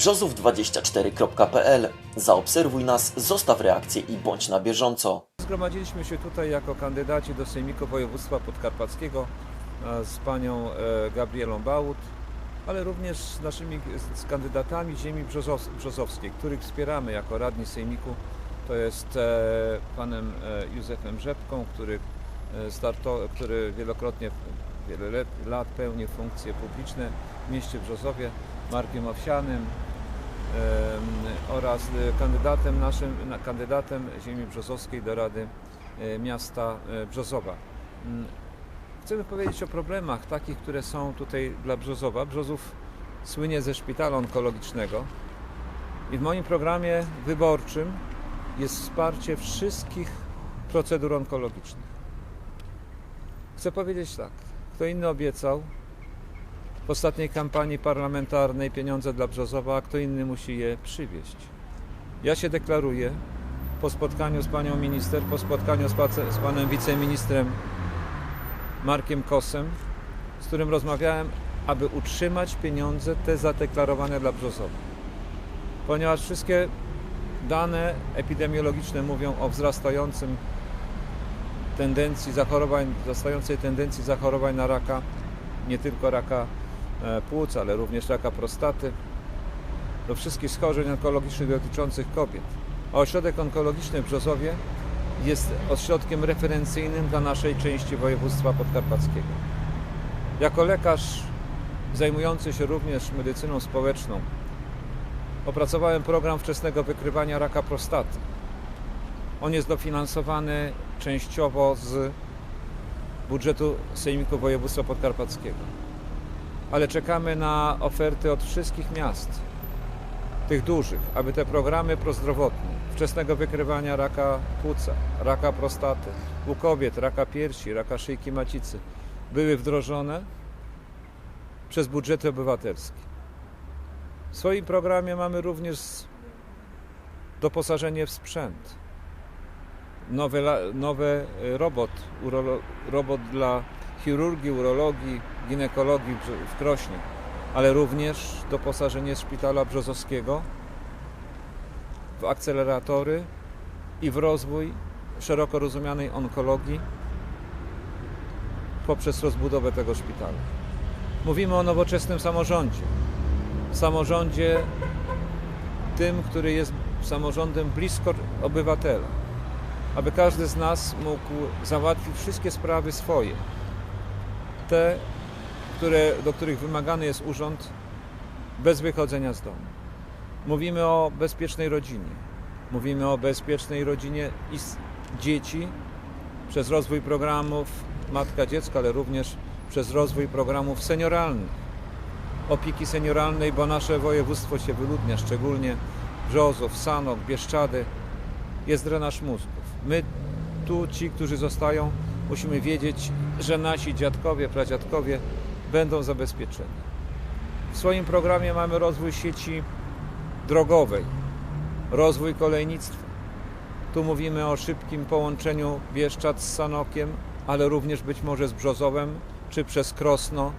brzozów24.pl. Zaobserwuj nas, zostaw reakcję i bądź na bieżąco. Zgromadziliśmy się tutaj jako kandydaci do Sejmiku Województwa Podkarpackiego z panią e, Gabrielą Bałut, ale również z naszymi z kandydatami ziemi brzozows- brzozowskiej, których wspieramy jako radni Sejmiku. To jest e, panem e, Józefem Rzepką, który, starto, który wielokrotnie, wiele lat, pełni funkcje publiczne w mieście Brzozowie, Markiem Owsianym, oraz e, kandydatem naszym, na- kandydatem ziemi brzozowskiej do Rady e, Miasta e, Brzozowa. Mm, Chcemy powiedzieć o problemach takich, które są tutaj dla Brzozowa. Brzozów słynie ze szpitala onkologicznego i w moim programie wyborczym jest wsparcie wszystkich procedur onkologicznych. Chcę powiedzieć tak, kto inny obiecał w ostatniej kampanii parlamentarnej pieniądze dla Brzozowa, a kto inny musi je przywieźć. Ja się deklaruję po spotkaniu z panią minister, po spotkaniu z, z panem wiceministrem Markiem Kosem, z którym rozmawiałem, aby utrzymać pieniądze te zadeklarowane dla Brzozowa. Ponieważ wszystkie dane epidemiologiczne mówią o wzrastającym tendencji zachorowań, wzrastającej tendencji zachorowań na raka, nie tylko raka płuc, ale również raka prostaty, do wszystkich schorzeń onkologicznych dotyczących kobiet. A ośrodek onkologiczny w Brzozowie jest ośrodkiem referencyjnym dla naszej części województwa podkarpackiego. Jako lekarz zajmujący się również medycyną społeczną opracowałem program wczesnego wykrywania raka prostaty. On jest dofinansowany częściowo z budżetu Sejmiku Województwa Podkarpackiego. Ale czekamy na oferty od wszystkich miast, tych dużych, aby te programy prozdrowotne, wczesnego wykrywania raka płuca, raka prostaty, u kobiet, raka piersi, raka szyjki macicy, były wdrożone przez budżety obywatelskie. W swoim programie mamy również doposażenie w sprzęt. Nowy, nowy robot, robot dla chirurgii, urologii, ginekologii w Krośnie, ale również doposażenie szpitala brzozowskiego w akceleratory i w rozwój szeroko rozumianej onkologii poprzez rozbudowę tego szpitala. Mówimy o nowoczesnym samorządzie. Samorządzie tym, który jest samorządem blisko obywatela. Aby każdy z nas mógł załatwić wszystkie sprawy swoje. Te, które, do których wymagany jest urząd bez wychodzenia z domu. Mówimy o bezpiecznej rodzinie. Mówimy o bezpiecznej rodzinie i dzieci przez rozwój programów Matka Dziecka, ale również przez rozwój programów senioralnych. Opieki senioralnej, bo nasze województwo się wyludnia, szczególnie Brzozów, Sanok, Bieszczady. Jest drenaż mózgów. My tu, ci, którzy zostają, musimy wiedzieć, że nasi dziadkowie, pradziadkowie będą zabezpieczeni. W swoim programie mamy rozwój sieci drogowej, rozwój kolejnictwa. Tu mówimy o szybkim połączeniu Bieszczad z Sanokiem, ale również być może z Brzozowem czy przez Krosno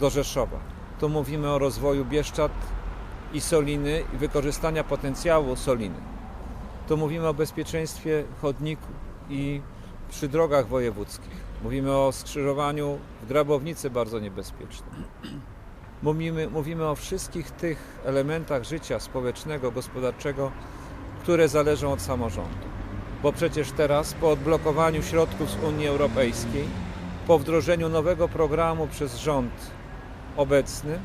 do Rzeszowa. Tu mówimy o rozwoju Bieszczad i Soliny i wykorzystania potencjału Soliny. Tu mówimy o bezpieczeństwie chodników i przy drogach wojewódzkich. Mówimy o skrzyżowaniu w Grabownicy bardzo niebezpiecznym. Mówimy, mówimy o wszystkich tych elementach życia społecznego, gospodarczego, które zależą od samorządu. Bo przecież teraz, po odblokowaniu środków z Unii Europejskiej, po wdrożeniu nowego programu przez rząd obecny,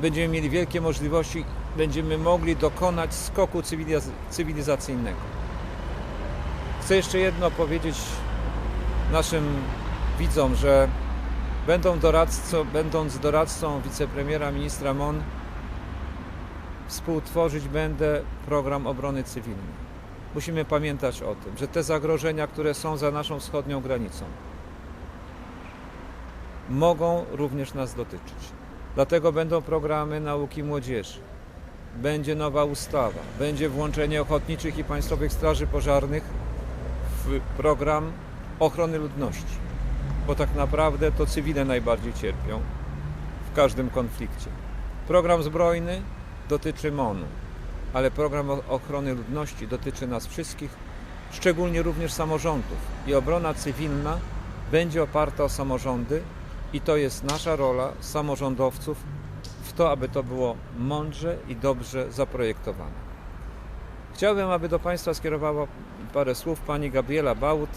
będziemy mieli wielkie możliwości, będziemy mogli dokonać skoku cywiliz- cywilizacyjnego. Chcę jeszcze jedno powiedzieć naszym widzom, że będą doradcą, będąc doradcą wicepremiera ministra MON, współtworzyć będę program obrony cywilnej. Musimy pamiętać o tym, że te zagrożenia, które są za naszą wschodnią granicą, mogą również nas dotyczyć. Dlatego będą programy nauki młodzieży, będzie nowa ustawa, będzie włączenie ochotniczych i państwowych straży pożarnych program ochrony ludności, bo tak naprawdę to cywile najbardziej cierpią w każdym konflikcie. Program zbrojny dotyczy MON-u, ale program ochrony ludności dotyczy nas wszystkich, szczególnie również samorządów. I obrona cywilna będzie oparta o samorządy i to jest nasza rola samorządowców w to, aby to było mądrze i dobrze zaprojektowane. Chciałbym, aby do Państwa skierowała parę słów pani Gabriela Bałut,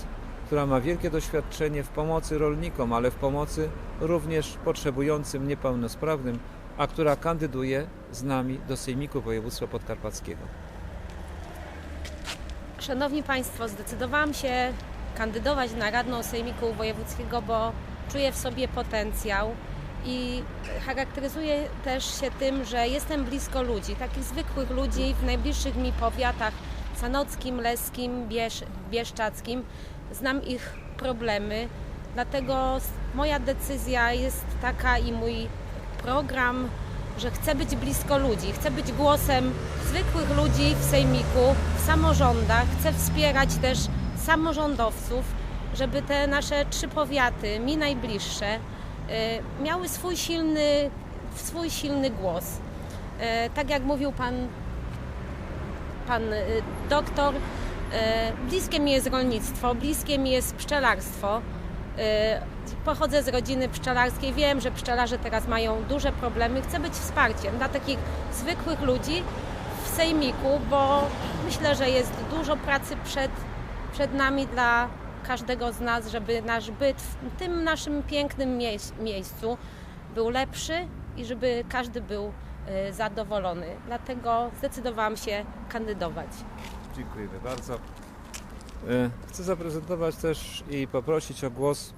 która ma wielkie doświadczenie w pomocy rolnikom, ale w pomocy również potrzebującym niepełnosprawnym, a która kandyduje z nami do Sejmiku Województwa Podkarpackiego. Szanowni Państwo, zdecydowałam się kandydować na radną Sejmiku Wojewódzkiego, bo czuję w sobie potencjał i charakteryzuję też się tym, że jestem blisko ludzi, takich zwykłych ludzi w najbliższych mi powiatach sanockim, leskim, Biesz, bieszczackim. Znam ich problemy, dlatego moja decyzja jest taka i mój program, że chcę być blisko ludzi, chcę być głosem zwykłych ludzi w sejmiku, w samorządach, chcę wspierać też samorządowców, żeby te nasze trzy powiaty, mi najbliższe, miały swój silny, swój silny głos. Y, Tak jak mówił pan, pan y, doktor, bliskie mi jest rolnictwo, bliskie mi jest pszczelarstwo. Pochodzę z rodziny pszczelarskiej, wiem, że pszczelarze teraz mają duże problemy. Chcę być wsparciem dla takich zwykłych ludzi w sejmiku, bo myślę, że jest dużo pracy przed, przed nami dla każdego z nas, żeby nasz byt w tym naszym pięknym miejsc- miejscu był lepszy i żeby każdy był y, zadowolony. Dlatego zdecydowałam się kandydować. Dziękujemy bardzo. E, Chcę zaprezentować też i poprosić o głos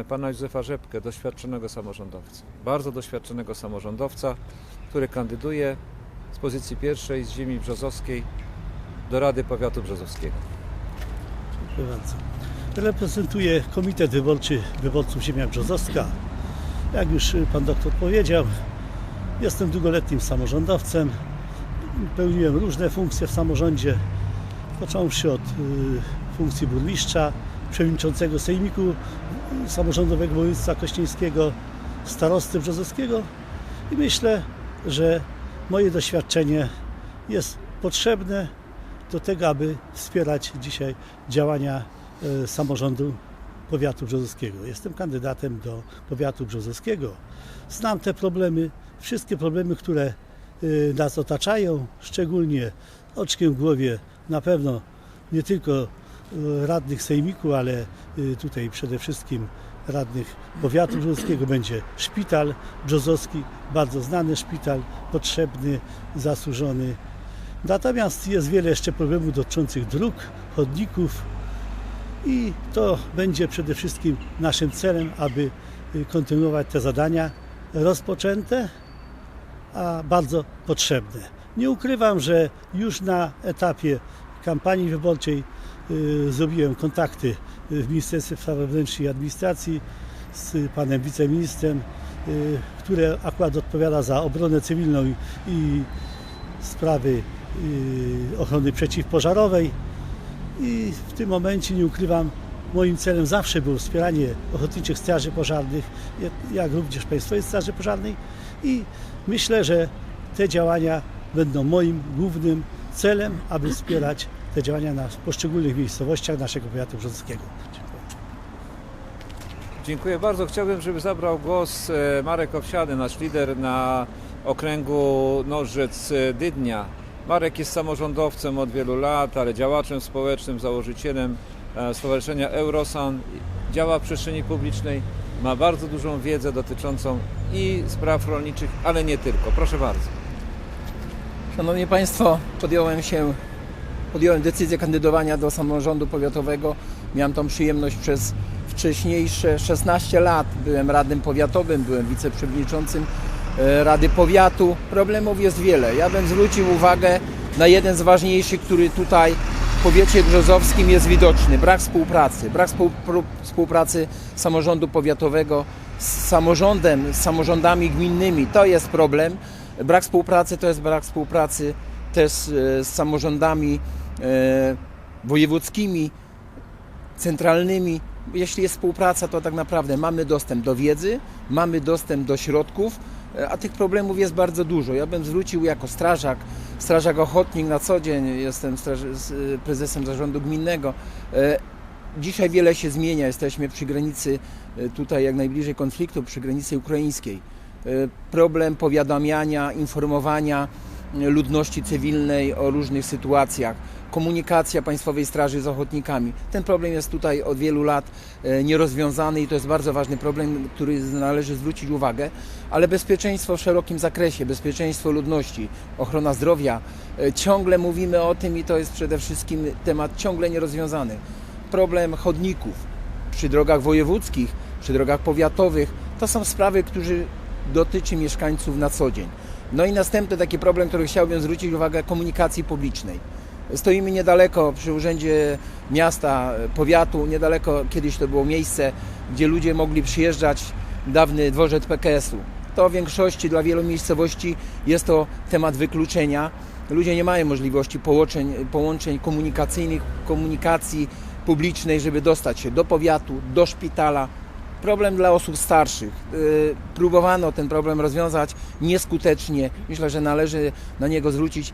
e, pana Józefa Rzepkę, doświadczonego samorządowca. Bardzo doświadczonego samorządowca, który kandyduje z pozycji pierwszej z ziemi brzozowskiej do Rady Powiatu Brzozowskiego. Bardzo. Reprezentuję Komitet Wyborczy Wyborców Ziemia Brzozowska. Jak już Pan doktor powiedział, jestem długoletnim samorządowcem. Pełniłem różne funkcje w samorządzie, począwszy od y, funkcji burmistrza, przewodniczącego Sejmiku Samorządowego Województwa Kościeńskiego, starosty Brzozowskiego i myślę, że moje doświadczenie jest potrzebne do tego, aby wspierać dzisiaj działania e, samorządu powiatu brzozowskiego. Jestem kandydatem do powiatu brzozowskiego. Znam te problemy, wszystkie problemy, które e, nas otaczają, szczególnie oczkiem w głowie na pewno nie tylko e, radnych sejmiku, ale tutaj przede wszystkim radnych powiatu brzozowskiego będzie szpital brzozowski, bardzo znany szpital, potrzebny, zasłużony Natomiast jest wiele jeszcze problemów dotyczących dróg, chodników i to będzie przede wszystkim naszym celem, aby y, kontynuować te zadania rozpoczęte, a bardzo potrzebne. Nie ukrywam, że już na etapie kampanii wyborczej y, zrobiłem kontakty y, w Ministerstwie Spraw Wewnętrznych i Administracji z panem wiceministrem, który akurat odpowiada za obronę cywilną i, sprawy ochrony przeciwpożarowej i w tym momencie nie ukrywam, moim celem zawsze było wspieranie ochotniczych straży pożarnych, jak, również Państwowej Straży Pożarnej i myślę, że te działania będą moim głównym celem, aby wspierać te działania na poszczególnych miejscowościach naszego powiatu brzozowskiego. Dziękuję. Bardzo. Chciałbym, żeby zabrał głos e, Marek Owsiady, nasz lider na okręgu Nożyc-Dydnia. Marek jest samorządowcem od wielu lat, ale działaczem społecznym, założycielem e, Stowarzyszenia Eurosan. Działa w przestrzeni publicznej, ma bardzo dużą wiedzę dotyczącą i spraw rolniczych, ale nie tylko. Proszę bardzo. Szanowni Państwo, podjąłem się, podjąłem decyzję kandydowania do samorządu powiatowego. Miałem tą przyjemność przez wcześniejsze 16 lat. Byłem radnym powiatowym, byłem wiceprzewodniczącym Rady Powiatu. Problemów jest wiele. Ja bym zwrócił uwagę na jeden z ważniejszych, który tutaj w powiecie brzozowskim jest widoczny. Brak współpracy. Brak współpr- współpracy samorządu powiatowego z samorządem, z samorządami gminnymi. To jest problem. Brak współpracy to jest brak współpracy też e, z samorządami e, wojewódzkimi, centralnymi. Jeśli jest współpraca, to tak naprawdę mamy dostęp do wiedzy, mamy dostęp do środków, E, A tych problemów jest bardzo dużo. Ja bym zwrócił jako strażak, strażak ochotnik na co dzień, jestem y, prezesem zarządu gminnego. E, Dzisiaj wiele się zmienia, jesteśmy przy granicy, e, tutaj jak najbliżej konfliktu, przy granicy ukraińskiej. E, Problem powiadamiania, informowania e, ludności cywilnej o różnych sytuacjach, komunikacja Państwowej Straży z ochotnikami. Ten problem jest tutaj od wielu lat e, nierozwiązany i to jest bardzo ważny problem, który należy zwrócić uwagę, ale bezpieczeństwo w szerokim zakresie, bezpieczeństwo ludności, ochrona zdrowia, e, ciągle mówimy o tym i to jest przede wszystkim temat ciągle nierozwiązany. Problem chodników przy drogach wojewódzkich, przy drogach powiatowych, to są sprawy, które dotyczy mieszkańców na co dzień. No i następny taki problem, który chciałbym zwrócić uwagę, komunikacji publicznej. Stoimy niedaleko przy urzędzie miasta, powiatu, niedaleko kiedyś to było miejsce, gdzie ludzie mogli przyjeżdżać, dawny dworzec PKS-u. To w większości dla wielu miejscowości jest to temat wykluczenia. Ludzie nie mają możliwości połączeń, połączeń komunikacyjnych, komunikacji publicznej, żeby dostać się do powiatu, do szpitala. Problem dla osób starszych. Yy, Próbowano ten problem rozwiązać nieskutecznie. Myślę, że należy na niego zwrócić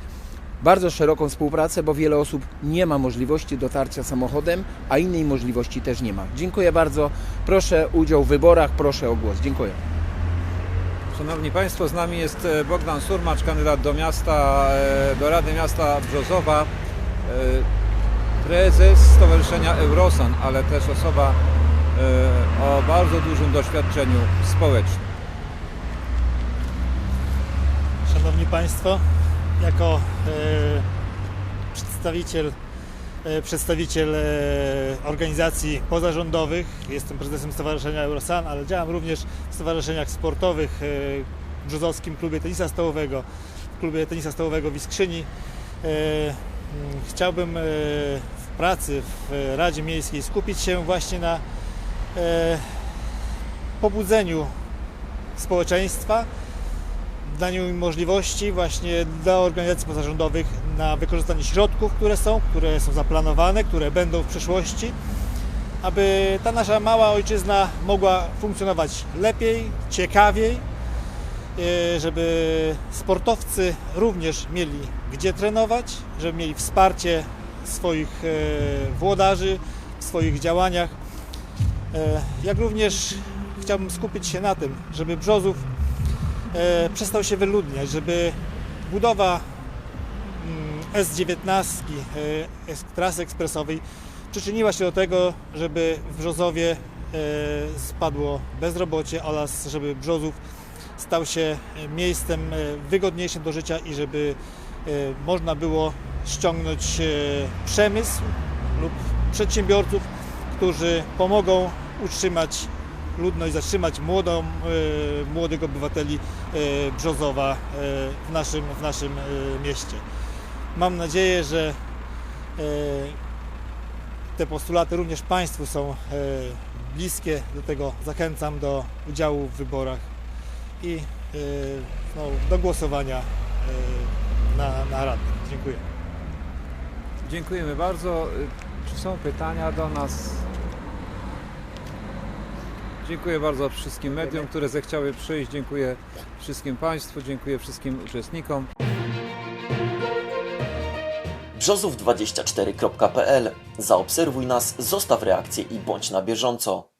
bardzo szeroką współpracę, bo wiele osób nie ma możliwości dotarcia samochodem, a innej możliwości też nie ma. Dziękuję bardzo. Proszę o udział w wyborach, proszę o głos. Dziękuję. Szanowni Państwo, z nami jest e, Bogdan Surmacz, kandydat do miasta, e, do Rady Miasta Brzozowa, e, prezes Stowarzyszenia Eurosan, ale też osoba o bardzo dużym doświadczeniu społecznym. Szanowni Państwo, jako e, przedstawiciel, e, przedstawiciel e, organizacji pozarządowych, jestem prezesem Stowarzyszenia Eurosan, ale działam również w stowarzyszeniach sportowych, w Brzozowskim Klubie Tenisa Stołowego, w Klubie Tenisa Stołowego w Iskrzyni. Chciałbym w pracy w Radzie Miejskiej skupić się właśnie na pobudzeniu społeczeństwa, daniu im możliwości właśnie dla organizacji pozarządowych na wykorzystanie środków, które są, które są zaplanowane, które będą w przyszłości, aby ta nasza mała ojczyzna mogła funkcjonować lepiej, ciekawiej, e, żeby sportowcy również mieli gdzie trenować, żeby mieli wsparcie swoich e, włodarzy w swoich działaniach. E, Jak również chciałbym skupić się na tym, żeby Brzozów przestał się wyludniać, żeby budowa mm, S19 e, trasy ekspresowej przyczyniła się do tego, żeby w Brzozowie e, spadło bezrobocie oraz żeby Brzozów stał się e, miejscem e, wygodniejszym do życia i żeby e, można było ściągnąć e, przemysł lub przedsiębiorców, którzy pomogą utrzymać ludność, zatrzymać młodą, e, młodych obywateli e, Brzozowa e, w naszym, w naszym mieście. Mam nadzieję, że te postulaty również Państwu są bliskie, do tego zachęcam do udziału w wyborach i no, do głosowania na, na radnych. Dziękuję. Dziękujemy bardzo. Czy są pytania do nas? Dziękuję bardzo wszystkim mediom, które zechciały przyjść. Dziękuję wszystkim Państwu, dziękuję wszystkim uczestnikom. Brzozów24.pl Zaobserwuj nas, zostaw reakcję i bądź na bieżąco.